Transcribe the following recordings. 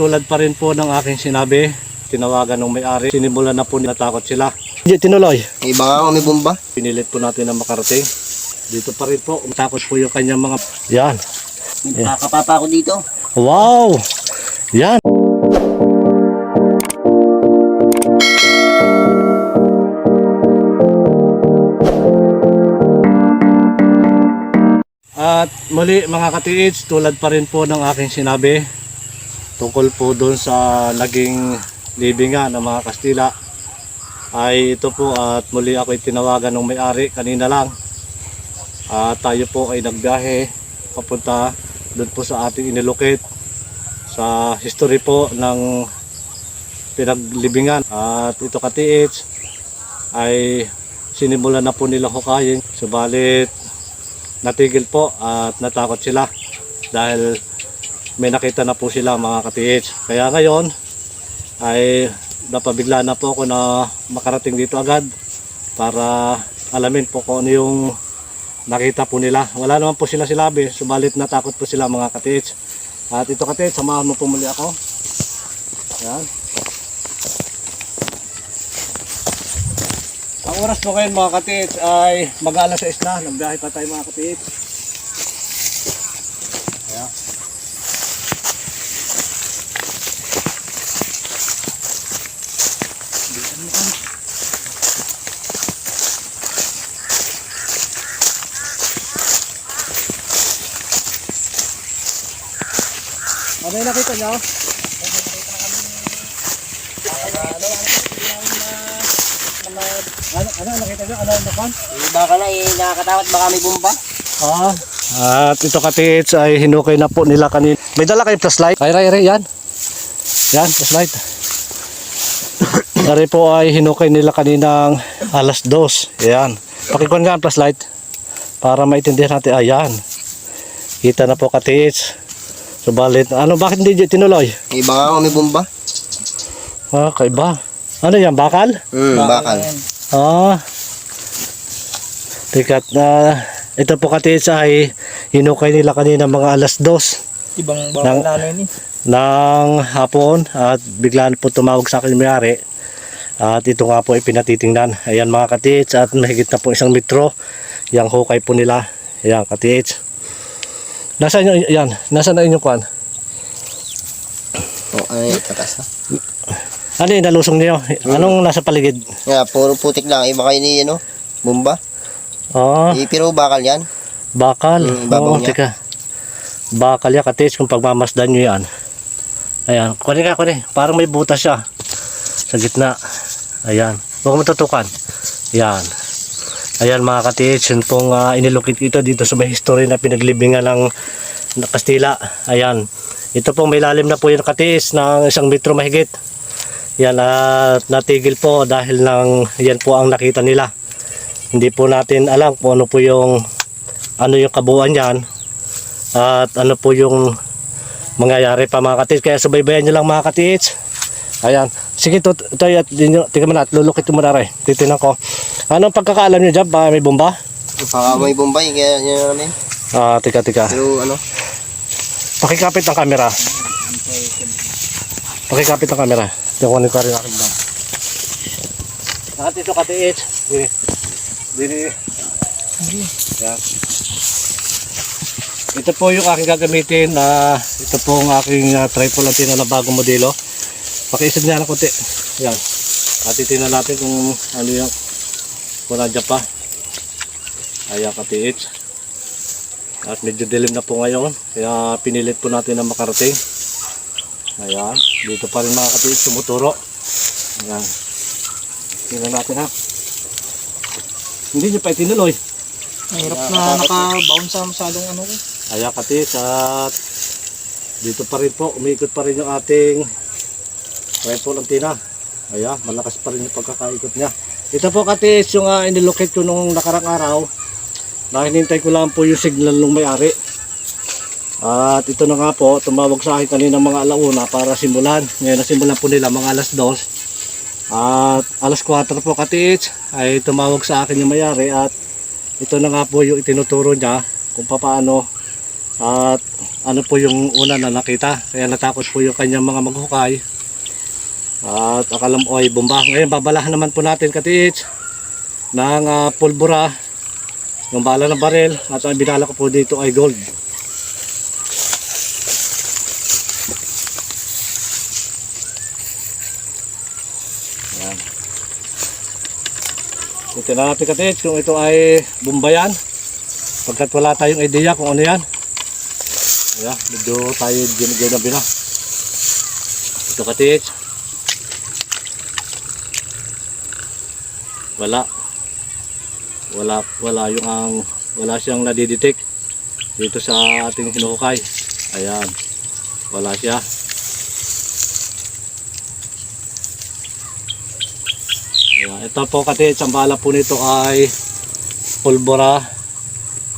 Tulad pa rin po ng aking sinabi, tinawagan ng may-ari, sinimulan na po natakot sila. Hindi tinuloy. Iba nga may bomba. Pinilit po natin na makarating. Dito pa rin po, takot po yung kanyang mga... Yan. Nakakapapa ako dito. Wow! Yan. At muli mga katiits, tulad pa rin po ng aking sinabi tungkol po doon sa naging libingan ng mga Kastila ay ito po at muli ako tinawagan ng may-ari kanina lang. At tayo po ay nagbiyahe papunta doon po sa ating inilocate sa history po ng pinaglibingan. At ito katiits ay sinimulan na po nila hukayin. Subalit natigil po at natakot sila dahil may nakita na po sila mga katiits kaya ngayon ay napabigla na po ako na makarating dito agad para alamin po kung ano yung nakita po nila. Wala naman po sila silabi, subalit natakot po sila mga katiits. At ito katiits, samahan mo po muli ako. Yan. Ang oras po ngayon mga katiits ay mag-alas 6 na. Nagbiyahe pa tayo mga katiits. Ano yung nakita nyo? Ano, ano nakita nyo? Ano ang nakon? Iba ka na eh, nakakatakot baka may bomba. Ah. At ito katits ay hinukay na po nila kanina. May dala kayong flashlight? Ay, ray, ray, yan. Yan, flashlight. Dari po ay hinukay nila kaninang alas dos. Yan. Pakikuan nga ang flashlight para maintindihan natin. Ayan. Kita na po katits. Subalit, ano, bakit hindi tinuloy? Iba nga may bomba. Ah, kaiba. Ano yan, bakal? Hmm, bakal. Ah. Tikat na ito po katits ay hinukay nila kanina mga alas dos Ibang bakal na ano yun eh. ng hapon at biglaan po tumawag sa akin may-ari. At ito nga po ay pinatitingnan. Ayan mga katits at mahigit na po isang metro. Yang hukay po nila. Ayan katits. Nasaan yung, yan, nasaan na inyong kwan? Oh, ay, tatas na. Ano yung nalusong niyo? Anong nasa paligid? Nga, puro putik lang. Iba kayo ni, ano, bomba. Oh, Eh, pero bakal yan. bakal. Mm, babaw Oo, niya. teka. Bakal yan katits kung pagmamasdan nyo yan. Ayan, kunin ka, kunin. Parang may butas siya. Sa gitna. Ayan. Huwag mo tutukan. Ayan. Ayan mga katits, yun pong uh, inilukit ito dito sa may history na pinaglibingan ng ng Kastila. Ayan. Ito pong may lalim na po yung katis ng isang metro mahigit. Yan at natigil po dahil ng yan po ang nakita nila. Hindi po natin alam kung ano po yung ano yung kabuuan niyan at ano po yung mangyayari pa mga katits. Kaya subaybayan nyo lang mga katits. Ayan. Sige, to, tayo at tingnan mo na at lulukit mo na rin. Titinan ko. Anong pagkakaalam nyo dyan? Ba may bomba? Baka may bomba, kaya yun namin. Ah, tika, tika. Pero ano, Pakikapit ang camera. Pakikapit ang camera. Tikunin ko rin aking bag. Nakatito katiit. Dini. Dini. Yan. Ito po yung aking gagamitin na ito po ang aking uh, tripod natin na bagong modelo. Pakiisip niya ng konti. Yan. At titingnan natin kung ano yung kung nandiyan pa. Ayan katiit. At medyo dilim na po ngayon. Kaya pinilit po natin na makarating. Ayan. Dito pa rin mga katiis tumuturo. Ayan. Tingnan natin ha. Hindi nyo pa itinuloy. Mahirap na naka-bounce sa masyadong ano ko. Ayan katiis. At dito pa rin po. Umiikot pa rin yung ating rifle antenna. Ayan. Malakas pa rin yung pagkakaikot niya. Ito po katiis yung uh, inilocate ko nung nakarang araw. Na hinintay ko lang po yung signal ng may-ari. At ito na nga po, tumawag sa akin kanina mga alauna para simulan. Ngayon nasimulan po nila mga alas 2. At alas 4 po katiits ay tumawag sa akin yung mayari at ito na nga po yung itinuturo niya kung paano at ano po yung una na nakita. Kaya natakot po yung kanyang mga maghukay. At akala mo ay bomba. Ngayon babalahan naman po natin katiits ng ah, pulbura yung bala ng baril at ang binala ko po dito ay gold. Yan. Ito na natin katiits kung ito ay bomba yan. Pagkat wala tayong idea kung ano yan. Ayan, medyo tayo ginagawa na. Ito katiits. Wala. Wala wala yung ang wala siyang nadidetect dito sa ating hinuhukay. Ayan. Wala siya. Ayan. Ito po kasi ang bala po nito ay pulbura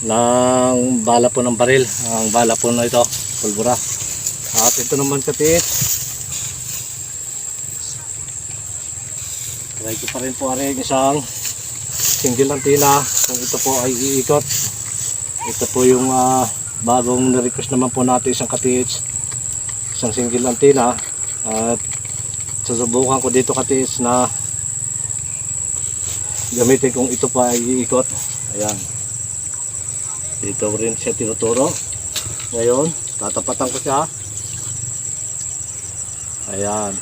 ng bala po ng baril. Ang bala po na ito, pulbura. At ito naman katiit. Try ko pa rin po rin isang single antenna kung ito po ay iikot. Ito po yung ah, bagong na-request naman po natin isang katiits. Isang single antenna. At susubukan ko dito katiits na gamitin kung ito pa ay iikot. Ayan. Dito rin siya tinuturo. Ngayon, tatapatan ko siya. Ayan.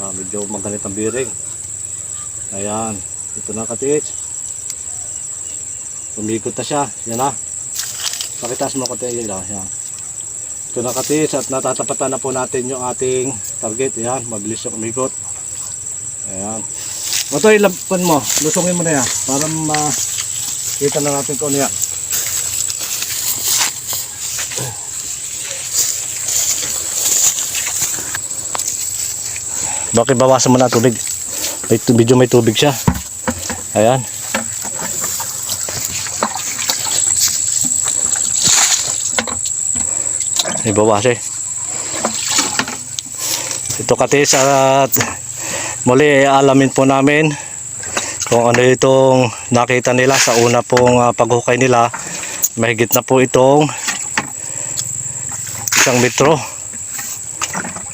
Ah, medyo magalit ang bearing. Ayan. Ito na katiits. Umikot na siya. Yan na. Pakitaas mo lang. Yan. Ito na katiits at natatapatan na po natin yung ating target. Ayan. Mabilis yung umikot. Ayan. Ito ilapan mo. Lusungin mo na yan. Para makita na natin kung ano yan. Bakit bawasan mo na tubig? May medyo may tubig siya. Ayan. May bawas eh. Ito katis at muli alamin po namin kung ano itong nakita nila sa una pong ah, paghukay nila. Mahigit na po itong isang metro.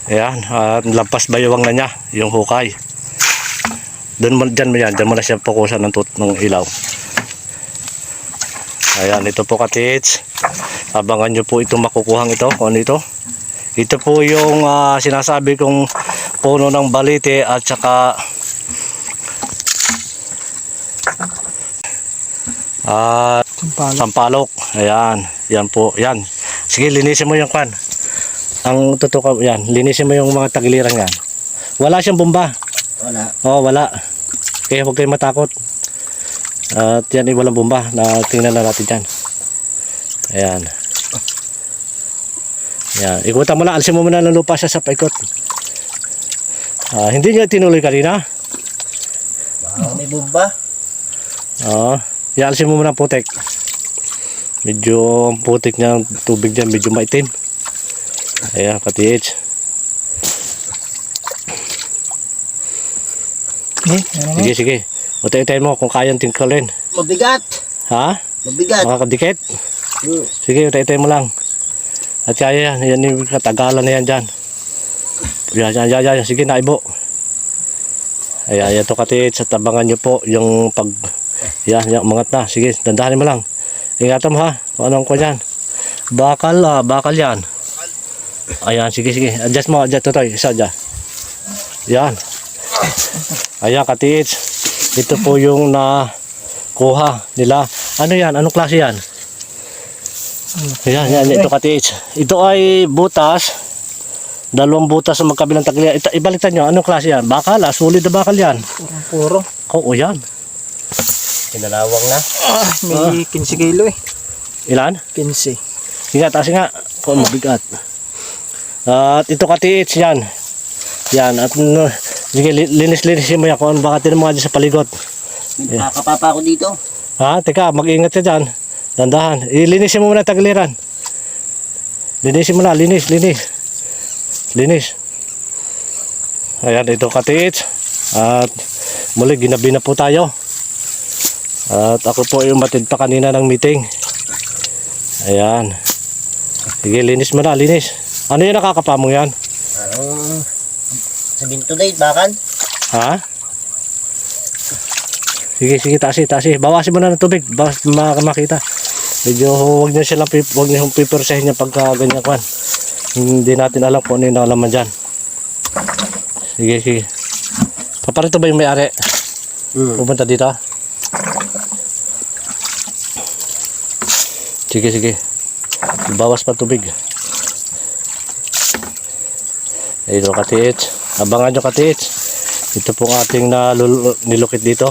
Ayan, at lampas bayawang na niya yung hukay. Doon mo, dyan mo yan, dyan mo na siya pokusan ng, tut, ng ilaw. Ayan, ito po katits. Abangan nyo po itong makukuhang ito, kung ano ito. Ito po yung ah, sinasabi kong puno ng balite at saka ah, Sampalo. sampalok. Ayan, yan po, yan. Sige, linisin mo yung kwan. Ang totoo yan, linisin mo yung mga tagiliran yan. Wala siyang bomba. Wala. Oo, wala. Kaya huwag kayong matakot. At yan ay walang bomba na tingnan na natin dyan. Ayan. Ayan. Ikutan mo lang. Alisin mo muna ng lupa siya sa paikot. Ah, hindi niya tinuloy kanina. Baka may bomba. Oo. Yan, alisin mo muna ang putik. Medyo ang putik niya, tubig niya, medyo maitim. Ayan, katiits. Eh, ano? Sige, sige. Utay-utay mo kung kayang tingkalin. Mabigat. Ha? Mabigat. Makakadikit? Hmm. Sige, utay-utay mo lang. At kaya yan, yan yung katagalan na yan dyan. Yan, yan, yan, yan. Sige, naibo. Ayan, yan to katiits. At abangan nyo po yung pag... Yan, yan, umangat na. Sige, dandahanin mo lang. Ingatan mo ha. Kung anong ko yan. Bakal, ah, bakal yan. Ayan, sige, sige. Adjust mo, adjust to, Isa, adjust. Yan. Ayan, katiits. Ito po yung na kuha nila. Ano yan? Anong klase yan? Yan, yan. Ito katiits. Ito ay butas. Dalawang butas sa magkabilang tagiliran. Ito, ibaliktad nyo. Anong klase yan? Bakal, ah. Sulit na bakal yan. Puro. Oo, yan. Kinalawang na. Ah, may 15 kilo eh. Ilan? 15. Sige, taas nga. Kung mabigat. At ito katiits yan. Yan. At no, sige, li- linis-linisin mo yan. Kung ano baka tinan mo sa paligot. May pakapapa ako dito. Ha? Teka, mag-ingat ka dyan. Dandahan. Ilinisin mo muna ang tagiliran. Linisin mo na. Linis, linis. Linis. Ayan, ito katiits. At muli, ginabi na po tayo. At ako po yung matid pa kanina ng meeting. Ayan. Sige, linis mo na, linis. Ano yung nakakapa mo yan? Anong sabihin to date, bakan? Ha? Sige, sige, taasi, taasi. Bawasin mo na ng tubig. Bawas ma- makita. Medyo huwag niyo silang huwag niyo pipersahin niya pagka ganyan kwan. Hindi natin alam kung ano yung nakalaman dyan. Sige, sige. Paparito ba yung may-ari? Hmm. Pupunta dito? Sige, sige. Bawas pa tubig. Ayun o katiits. Abangan nyo katiits. Ito po ang ating nilukit dito.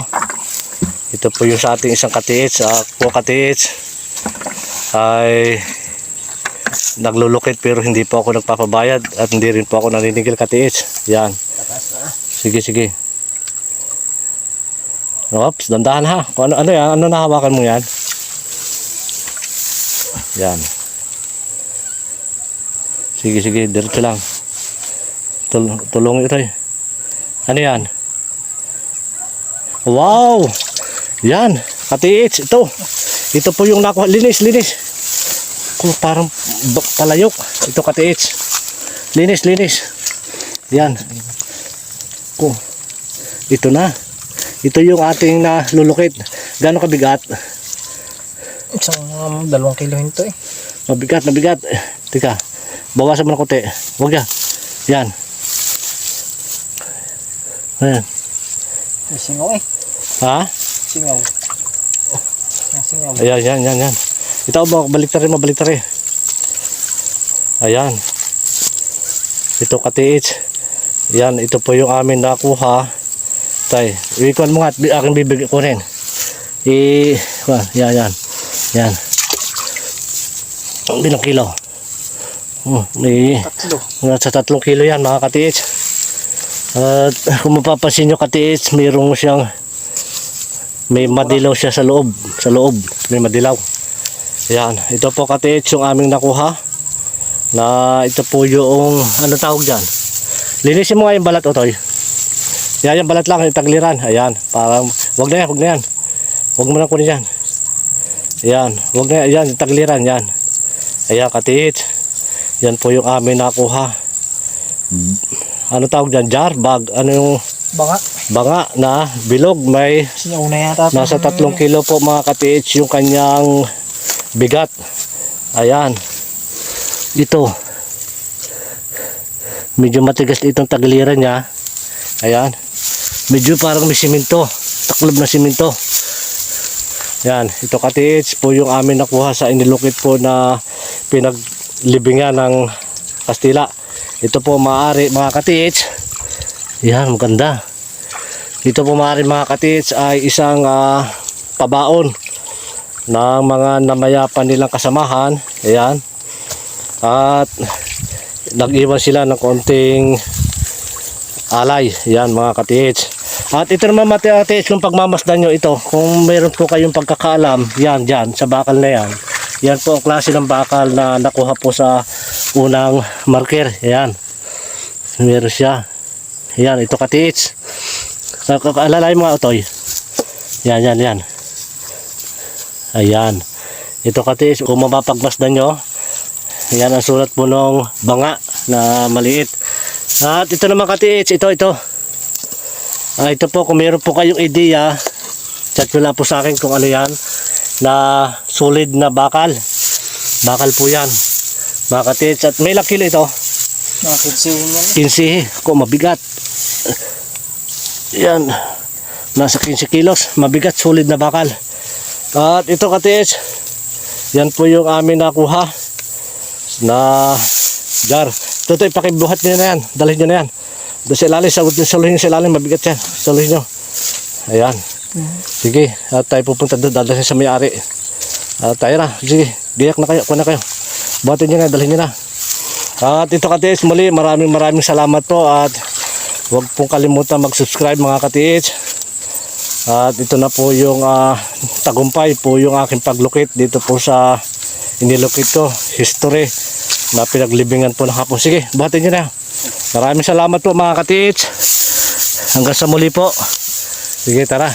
Ito po yung sa ating isang katiits. Ako katiits ay naglulukit pero hindi po ako nagpapabayad at hindi rin po ako naninigil katiits. Yan. Sige, sige. Ops, dandahan ha. Kung ano, ano yan? Ano nahawakan mo yan? Yan. Sige, sige. Diretso lang. Tul tulong ito eh. Ano yan? Wow! Yan. Katiits. Ito. Ito po yung nakuha. Linis, linis. Kung parang palayok. Ito katiits. Linis, linis. Yan. ko. Ito na. Ito yung ating na lulukit. Gano'ng kabigat? Isang um, dalawang kilo hinto eh. Mabigat, mabigat. Tika. Bawasan mo ng konti. Huwag yan. Yan. Ayan. May singaw eh. Ha? Singaw. May singaw. Ayan, yan, yan, yan. Ito ba, baliktad rin, mabaliktad rin. Ayan. Ito katiits. Yan, ito po yung amin nakuha. Tay, ikuan mo nga at aking bibig kunin. I, kuan, yan, yan. Yan. Ang bilang kilo. Oh, may Tatlo. nasa tatlong kilo yan mga katiits. At kung mapapansin nyo katiits, mayroong siyang may madilaw siya sa loob. Sa loob, may madilaw. Yan, ito po katiits yung aming nakuha. Na ito po yung, ano tawag dyan? Linisin mo nga yung balat, Otoy. Yan, yung balat lang, yung tagliran. Ayan, parang, wag na yan, wag na yan. Wag mo na kunin yan. Ayan, wag na yan, yung tagliran, yan. Ayan, katiits. Yan po yung amin nakuha. Ano tawag dyan? Jar? Bag? Ano yung Baka. banga na bilog? May Singaw na yata. ito. nasa tatlong kilo po mga katiits yung kanyang bigat. Ayan. Ito. Medyo matigas itong tagliran niya. Ayan. Medyo parang may simento. Taklob na simento. Yan. Ito katiits po yung amin nakuha sa inilukit po na pinaglibingan ng Kastila. Ito po maaari mga katiits. Yan, maganda. Ito po maaari mga katiits ay isang ah, pabaon ng mga namayapan nilang kasamahan. Ayan. At nag-iwan sila ng konting alay. Yan mga katiits. At ito naman mga katiits, kung pagmamasdan nyo ito, kung meron po kayong pagkakaalam, yan, dyan, sa bakal na yan. Yan po ang klase ng bakal na nakuha po sa unang marker. Yan. Meron siya. Yan, ito katiits. Alalay mo nga, Otoy. Yan, yan, yan. Ayan. Ito katiits, kung mapapagmasdan nyo, yan ang sulat po ng banga na maliit. At ito naman katiits, ito, ito. Ah, ito po, kung meron po kayong idea, chat nyo lang po sa akin kung ano yan, na solid na bakal. Bakal po yan. Mga katiits, at may ilang kilo ito. Mga kinsihin yan. 15 ko mabigat. Yan. Nasa 15 kilos mabigat solid na bakal. At ito katiis yan po yung amin nakuha na jar. Ito ito ipakibuhat nyo na yan. Dalhin nyo na yan. Doon sa ilalim sagot nyo saluhin nyo sa ilalim mabigat yan. Saluhin nyo ayan. Sige at tayo pupunta doon dadalhin sa may-ari. At tayo na. Sige giyak na kayo kuha na kayo buhatin nyo na dalhin nyo na at ito katiis muli maraming maraming salamat po at huwag pong kalimutan mag-subscribe mga katiis. At ito na po yung ah, tagumpay po yung aking paglukit dito po sa inilukit ko history na pinaglibingan po ng hapon. Sige, buhatin nyo na. Maraming salamat po mga katiis. Hanggang sa muli po. Sige, tara.